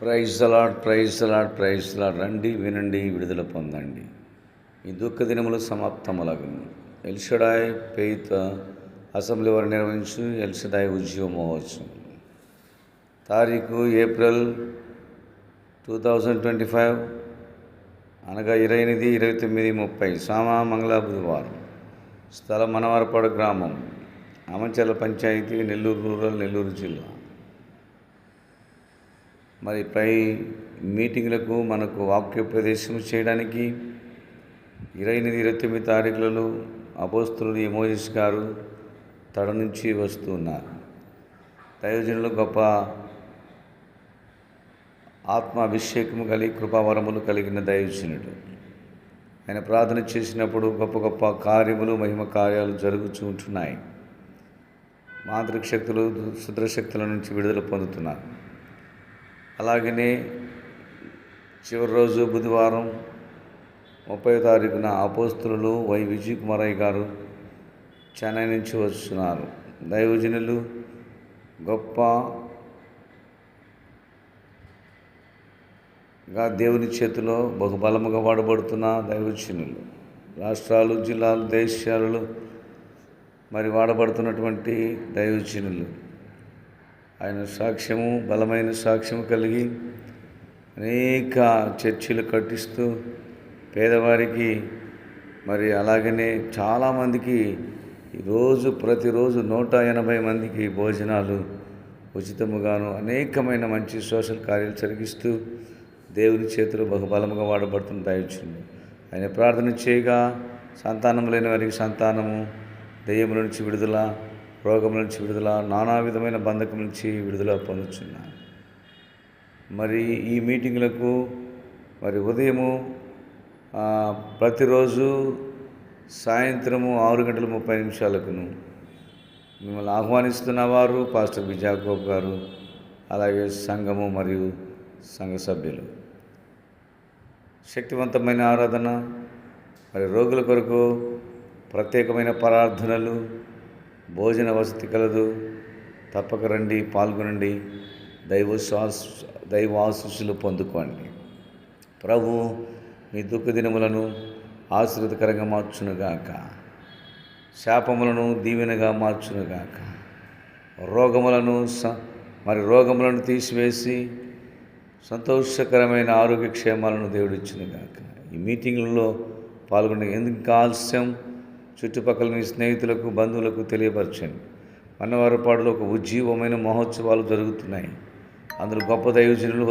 Praise అలాడ్ praise అలాడ్ praise అలాడ్ రండి వినండి విడుదల పొందండి. ఈ దుఃఖ దినములు సమాప్తములగును. ఎల్షడాయ్ పేయిత అసెంబ్లీ వారు నిర్వహించు ఎల్షడాయ్ ఉద్యోగ మహోత్సవం తారీఖు April two thousand twenty five అనగా ఇరవై ఎనిమిది ఇరవై తొమ్మిది ముప్పై. సామా మంగళ బుధవారం. స్థలం మనవరపాడు గ్రామం. అమంచెల పంచాయతీ నెల్లూరు రూరల్ నెల్లూరు జిల్లా. మరి పై మీటింగ్లకు మనకు వాక్యోపదేశం చేయడానికి ఇరవై ఎనిమిది ఇరవై తొమ్మిది తారీఖులలో అపోస్తులు ఎమోజిస్ గారు తడ నుంచి వస్తున్నారు దయోజనులు గొప్ప ఆత్మ అభిషేకము కలిగి కృపావరములు కలిగిన దైవజనుడు. ఆయన ప్రార్థన చేసినప్పుడు గొప్ప గొప్ప కార్యములు మహిమ కార్యాలు జరుగుతూ ఉంటున్నాయి. మాంత్రిక శక్తులు శుద్రశక్తుల నుంచి విడుదల పొందుతున్నారు. అలాగనే చివరి రోజు బుధవారం ముప్పై తారీఖున అపోస్తులు వై విజయ్ కుమారయ్య గారు చెన్నై నుంచి వస్తున్నారు. దైవజనులు గొప్ప గా దేవుని చేతిలో బహుబలముగా వాడబడుతున్న దైవజనులు రాష్ట్రాలు జిల్లాలు దేశాలలో మరి వాడబడుతున్నటువంటి దైవజనులు. ఆయన సాక్ష్యము బలమైన సాక్ష్యము కలిగి అనేక చర్చిలు కట్టిస్తూ పేదవారికి మరి అలాగనే చాలామందికి ఈరోజు ప్రతిరోజు నూట ఎనభై మందికి భోజనాలు ఉచితముగాను అనేకమైన మంచి సోషల్ కార్యాలు జరిగిస్తూ దేవుని చేతులు బహుబలముగా వాడబడుతున్న దయచుంది ఆయన ప్రార్థన చేయగా సంతానం లేని వారికి సంతానము దయ్యముల నుంచి విడుదల రోగం నుంచి విడుదల నానా విధమైన బంధకం నుంచి విడుదల పొందుతున్నాను మరి ఈ మీటింగ్లకు మరి ఉదయము ప్రతిరోజు సాయంత్రము ఆరు గంటల ముప్పై నిమిషాలకును మిమ్మల్ని ఆహ్వానిస్తున్న వారు పాస్టర్ విజయాకోబ్ గారు అలాగే సంఘము మరియు సంఘ సభ్యులు. శక్తివంతమైన ఆరాధన మరి రోగుల కొరకు ప్రత్యేకమైన ప్రార్థనలు భోజన వసతి కలదు. తప్పక రండి పాల్గొనండి. దైవశ్వాస దైవాశిస్సులు పొందుకోండి. ప్రభు మీ దుఃఖ దినములను ఆశ్రితకరంగా మార్చునుగాక. శాపములను దీవెనగా మార్చునుగాక. రోగములను స- మరి రోగములను తీసివేసి సంతోషకరమైన ఆరోగ్య క్షేమాలను దేవుడిచ్చునుగాక. ఈ మీటింగ్లలో పాల్గొనే ఎందుకు ఆలస్యం? చుట్టుపక్కల మీ స్నేహితులకు బంధువులకు తెలియపరచండి. మన్నవారపాడులో ఒక ఉజ్జీవమైన మహోత్సవాలు జరుగుతున్నాయి. అందులో గొప్ప దైవజనులు